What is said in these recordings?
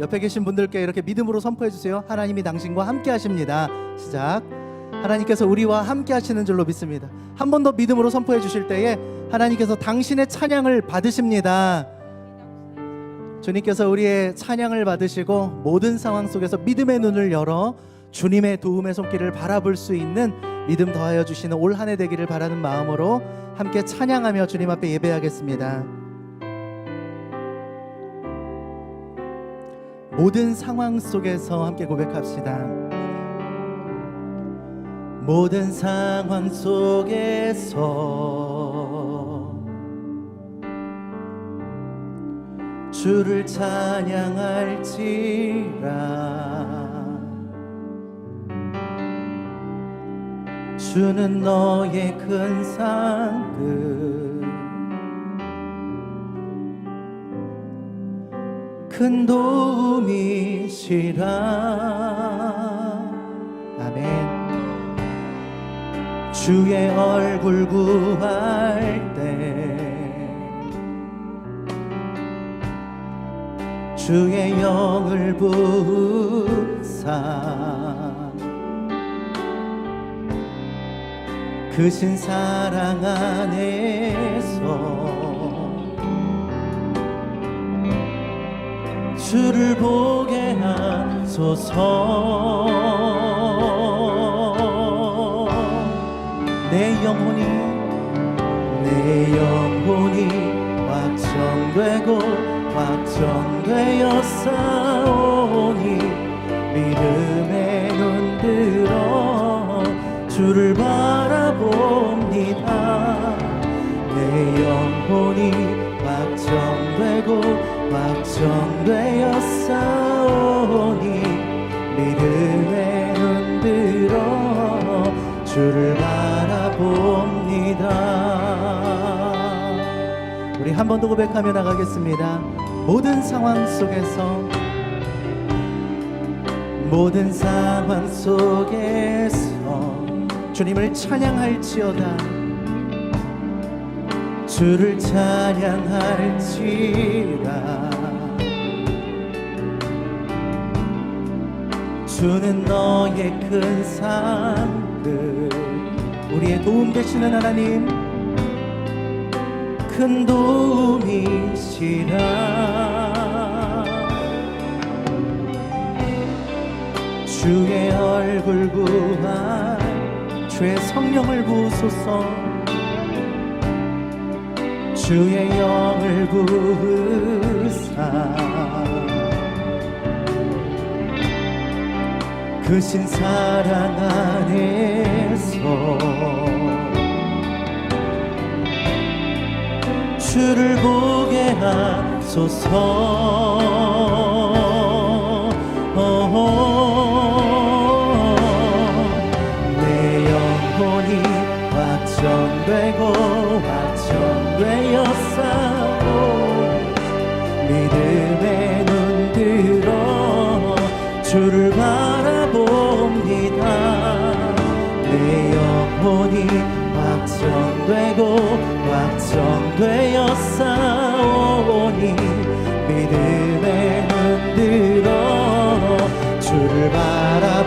옆에 계신 분들께 이렇게 믿음으로 선포해 주세요. 하나님이 당신과 함께 하십니다. 시작. 하나님께서 우리와 함께 하시는 줄로 믿습니다. 한 번 더 믿음으로 선포해 주실 때에 하나님께서 당신의 찬양을 받으십니다. 주님께서 우리의 찬양을 받으시고 모든 상황 속에서 믿음의 눈을 열어 주님의 도움의 손길을 바라볼 수 있는 믿음 더하여 주시는 올 한 해 되기를 바라는 마음으로 함께 찬양하며 주님 앞에 예배하겠습니다. 모든 상황 속에서 함께 고백합시다. 모든 상황 속에서 주를 찬양할지라 주는 너의 큰 상급 큰 도움이시라. 아멘. 주의 얼굴 구할 때 주의 영을 부사. 크신 사랑 안에서 주를 보게 하소서. 내 영혼이 내 영혼이 확정되고 확정되어 싸우니 믿음에 눈들어 주를 바라봅니다. 내 영혼이 확정되고 확정되어 주를 바라봅니다. 우리 한 번 더 고백하며 나가겠습니다. 모든 상황 속에서 모든 상황 속에서 주님을 찬양할지어다. 주를 찬양할지라 주는 너의 큰 상급. 우리의 도움 되시는 하나님 큰 도움이시라. 주의 얼굴 구하 주의 성령을 부소서. 주의 영을 구사 그신 사랑 안에서 주를 보게 하소서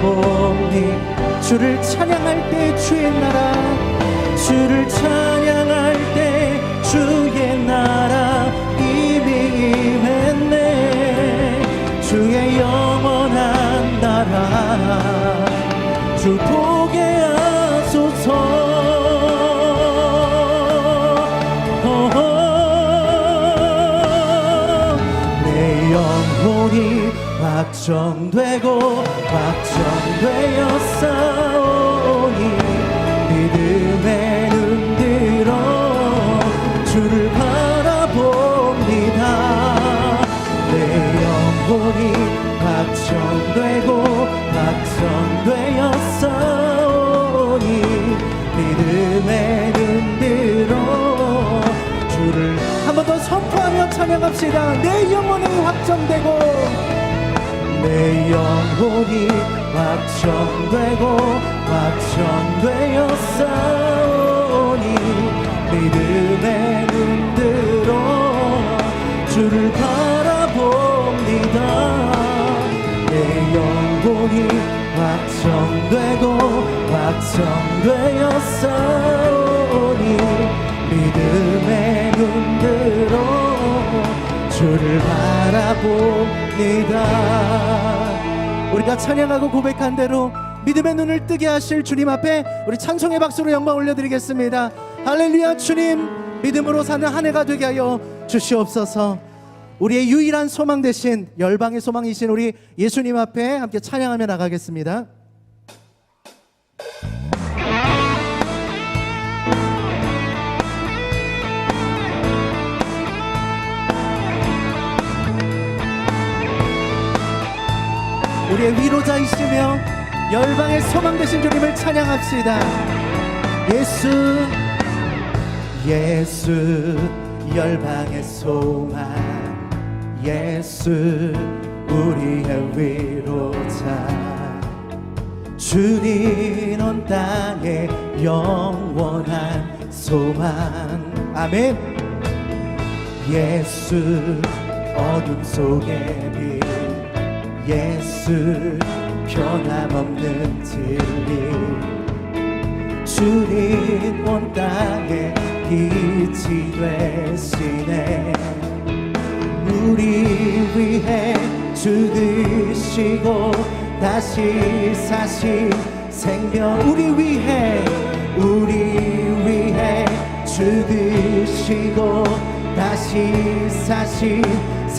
바라봅니 주를 찬양할 때 주의 나라 주를 찬양할 때 주의 나라 이미 임했네. 주의 영원한 나라 주 보게 하소서. 내 영혼이 확정되고 확정 되어 싸우니 믿음에 눈들어 주를 바라봅니다. 내 영혼이 확정되고 확정되어 싸우니 믿음에 눈들어 주를 한 번 더 선포하며 찬양합시다. 내 영혼이 확정되고 내 영혼이 확정되고 확정되었사오니 믿음의 눈들어 주를 바라봅니다. 내 영광이 확정되고 확정되어 싸오니 믿음의 눈들어 주를 바라봅니다. 우리가 찬양하고 고백한 대로 믿음의 눈을 뜨게 하실 주님 앞에 우리 찬송의 박수로 영광 올려드리겠습니다. 할렐루야 주님 믿음으로 사는 한 해가 되게 하여 주시옵소서. 우리의 유일한 소망 대신 열방의 소망이신 우리 예수님 앞에 함께 찬양하며 나가겠습니다. 우리의 위로자이시며 열방의 소망 되신 주님을 찬양합시다. 예수, 예수, 열방의 소망, 예수, 우리의 위로자. 주님 온 땅에 영원한 소망. 아멘. 예수, 어둠 빛. 예수 변함없는 진리. 주님 온 땅에 빛이 되시네. 우리 위해 죽으시고 다시 사신 생명. 우리 위해 우리 위해 죽으시고 다시 사신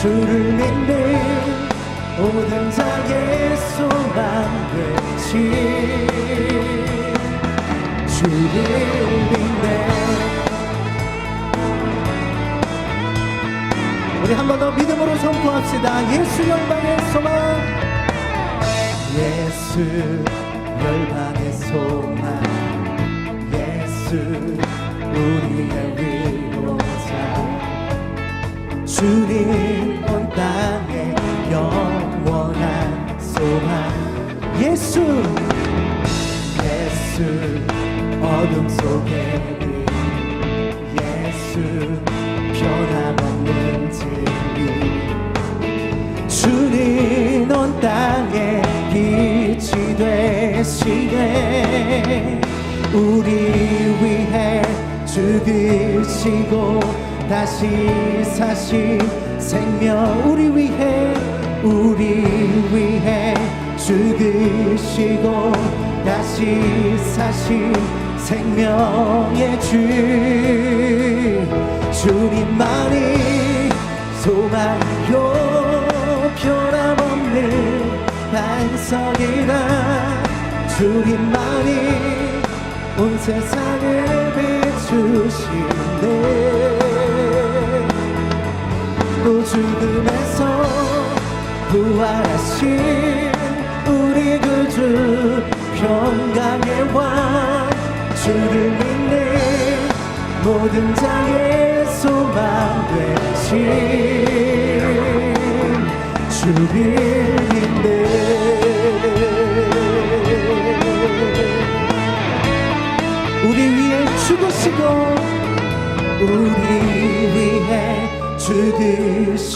주를 믿는 모든 자의 소망 되시 주를 믿네 우리 한 번 더 믿음으로 선포합시다. 예수 열방의 소망. 예수 열방의 소망. 예수 우리의 위로자 주님 온 땅에 영원한 소망. 예수 예수 어둠 속에 빛 예수 변함없는 진리. 주님 온 땅에 빛이 되시네. 우리 위해 죽으시고 다시 사신 생명 우리 위해 우리 위해 죽으시고 다시 사신 생명의 주 주님만이 소망이요. 변함없는 반석이라 주님만이 온 세상을 비추시네 또 죽음에서 부활하신 우리 구주 평강의 왕 주를 믿는 모든 자의 소망 되신 주를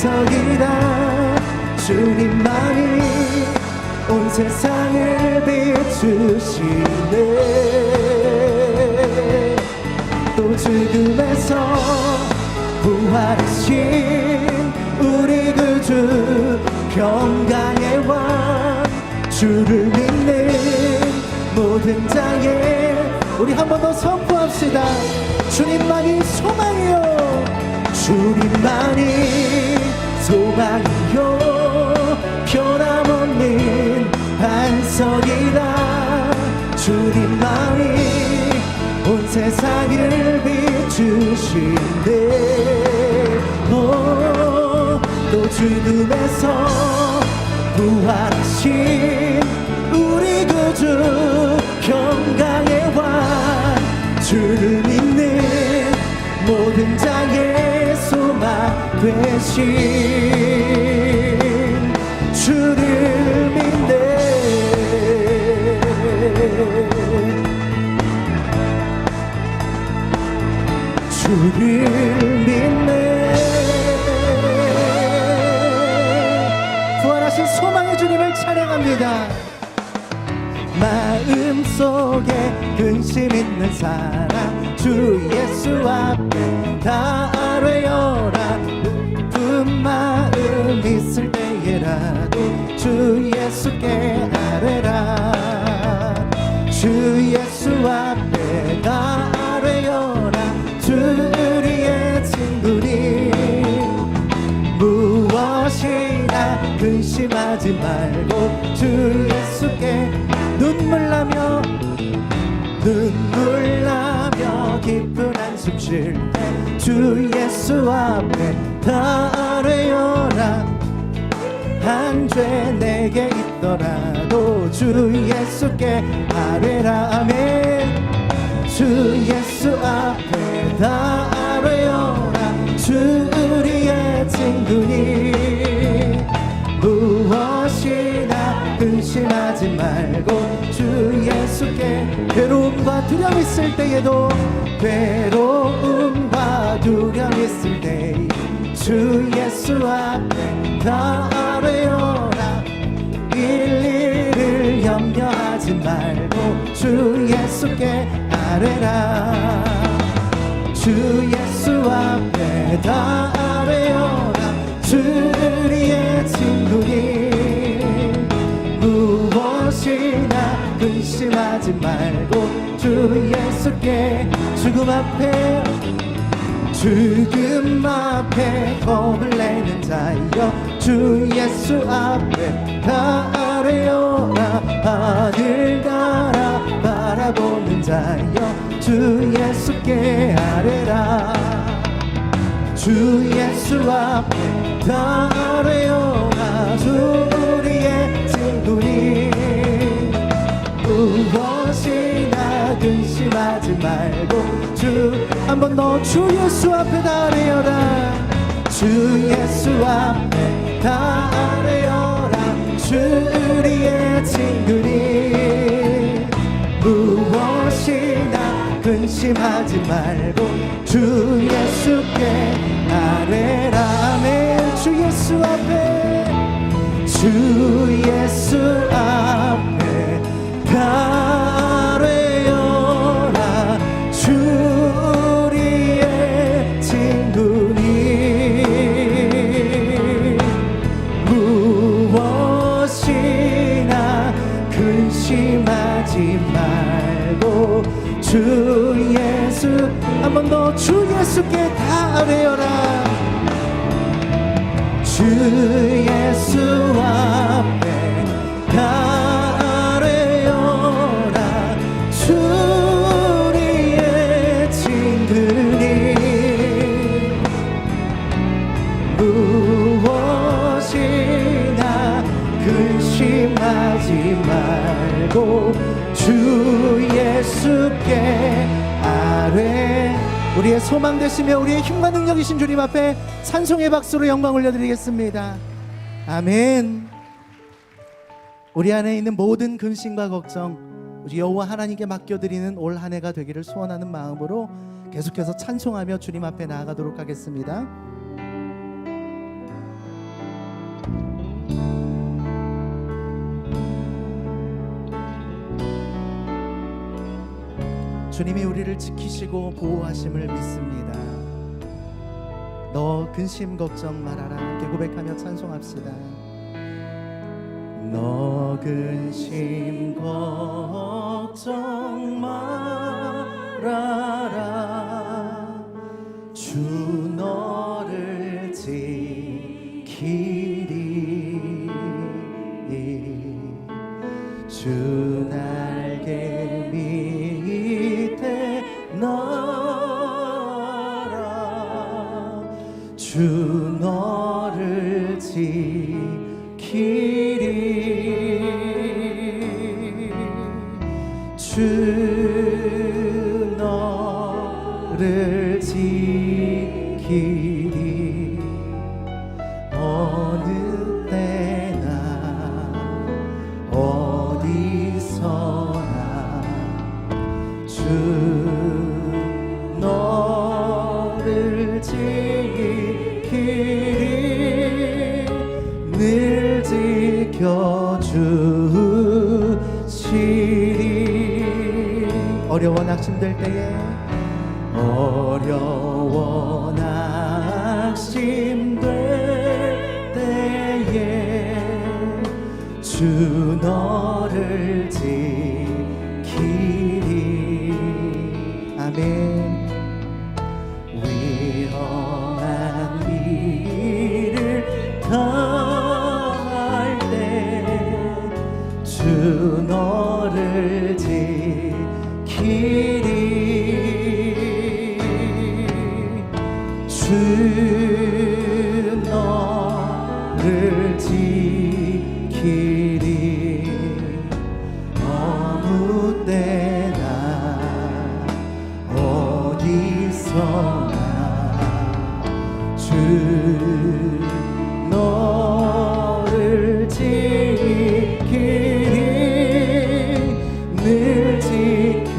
반석이라 주님만이 온 세상을 비추시네. 또 죽음에서 부활하신 우리 구주 평강의 왕 주를 믿는 모든 자에 우리 한 번 더 선포합시다. 주님만이 소망이요 주님만이 소망이요. 변함없는 반석이라 주님만이 온 세상을 비추신대. 오, 또 죽음에서 부활하신 우리 구주 평강의 왕 주를 믿는 모든 소망 되신 믿네 주를 믿네 부활하신 소망의 주님을 찬양합니다. 마음속에 근심 있는 사람 주 예수 앞에 다 아뢰어 라 높은 마음 있을 때에라도 주 예수께 아뢰라. 주 예수 앞에 다 아뢰어라. 주 우리의 친구니. 무엇이나 근심하지 말고 주 예수께 눈물 나며 눈물 나며 깊은 한숨 쉴 때 주 예수 앞에 다 아뢰어라 한 죄 내게 있더라도 주 예수께 아뢰라. 아멘. 주 예수 앞에 다 아뢰어라 주 우리의 친구니. 무엇이나 근심하지 말고 주 예수께 괴로움과 두려움 있을 때에도 괴로움과 두려움 있을 때 주 예수 앞에 다 아뢰어라. 일일을 염려하지 말고 주 예수께 아뢰라. 주 예수 앞에 다 아뢰어라. 주 우리의 친구니. 무엇이나 근심하지 말고 주 예수께 죽음 앞에 죽음 앞에 겁을 내는 자여 주 예수 앞에 다 아뢰어라 하늘 나라 바라보는 자여 주 예수께 아뢰라. 주 예수 앞에 다 아뢰어라. 주 우리의 친구니 무엇이나 근심하지 말고 주 한 번 더 주 예수 앞에 다 아뢰어라. 주 예수 앞에 다 아뢰어라. 주 우리의 친구니. 무엇이나 근심하지 말고 주 예수께 아뢰라. 아멘. 주 예수 앞에. 주 예수 앞에 다 한 번 더 주 예수께 다 아뢰어라. 주 예수 앞에 다 아뢰어라. 주 우리의 친구니. 무엇이나 근심하지 말고 주 예수께 우리의 소망 되시며 우리의 힘과 능력이신 주님 앞에 찬송의 박수로 영광 올려드리겠습니다 아멘 우리 안에 있는 모든 근심과 걱정 우리 여호와 하나님께 맡겨드리는 올 한 해가 되기를 소원하는 마음으로 계속해서 찬송하며 주님 앞에 나아가도록 하겠습니다. 주님이 우리를 지키시고 보호하심을 믿습니다. 너 근심 걱정 말아라 함께 고백하며 찬송합시다. 너 근심 걱정 말아라 주 너를 지키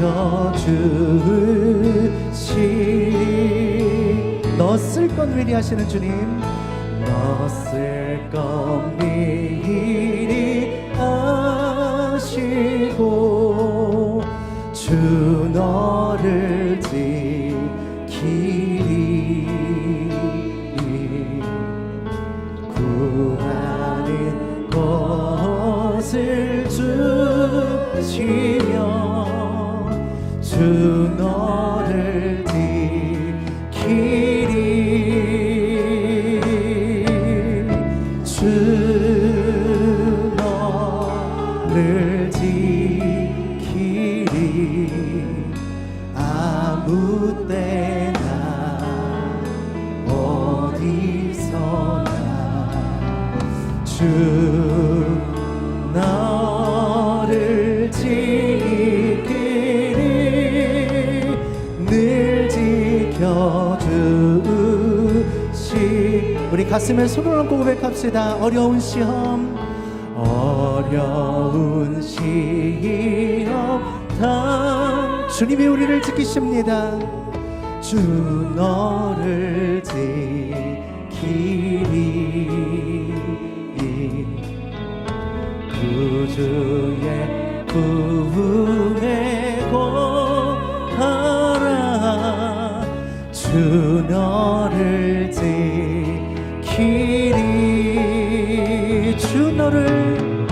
지켜주시리 너쓸건 미리 하시는 주님. 너쓸건 주 가슴에 손을 얹고 고백합시다. 어려운 시험 어려운 시험. 다 주님이 우리를 지키십니다. 주 너를 지키리 구주의 구음에 고하라. 주 너를 너를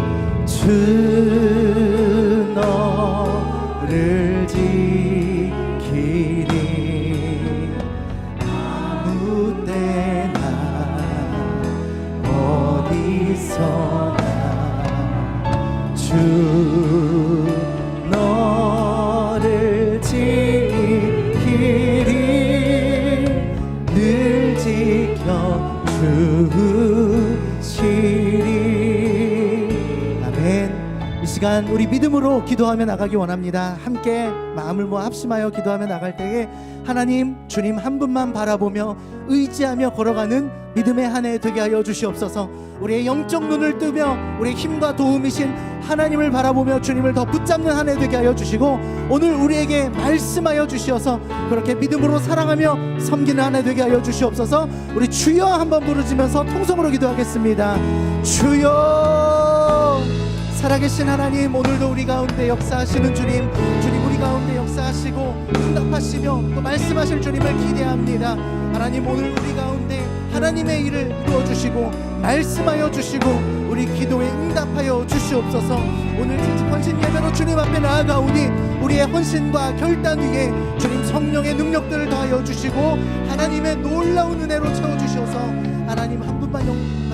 주 믿음으로 기도하며 나가기 원합니다. 함께 마음을 모아 합심하여 기도하며 나갈 때에 하나님 주님 한 분만 바라보며 의지하며 걸어가는 믿음의 한 해 되게 하여 주시옵소서. 우리의 영적 눈을 뜨며 우리의 힘과 도움이신 하나님을 바라보며 주님을 더 붙잡는 한 해 되게 하여 주시고 오늘 우리에게 말씀하여 주시어서 그렇게 믿음으로 사랑하며 섬기는 한 해 되게 하여 주시옵소서. 우리 주여 한번 부르짖으면서 통성으로 기도하겠습니다. 주여 살아계신 하나님 오늘도 우리 가운데 역사하시는 주님 주님 우리 가운데 역사하시고 응답하시며 또 말씀하실 주님을 기대합니다. 하나님 오늘 우리 가운데 하나님의 일을 이루어 주시고 말씀하여 주시고 우리 기도에 응답하여 주시옵소서. 오늘 특집 헌신 예배로 주님 앞에 나아가오니 우리의 헌신과 결단 위에 주님 성령의 능력들을 더하여 주시고 하나님의 놀라운 은혜로 채워 주셔서. 하나님 한 분만 받는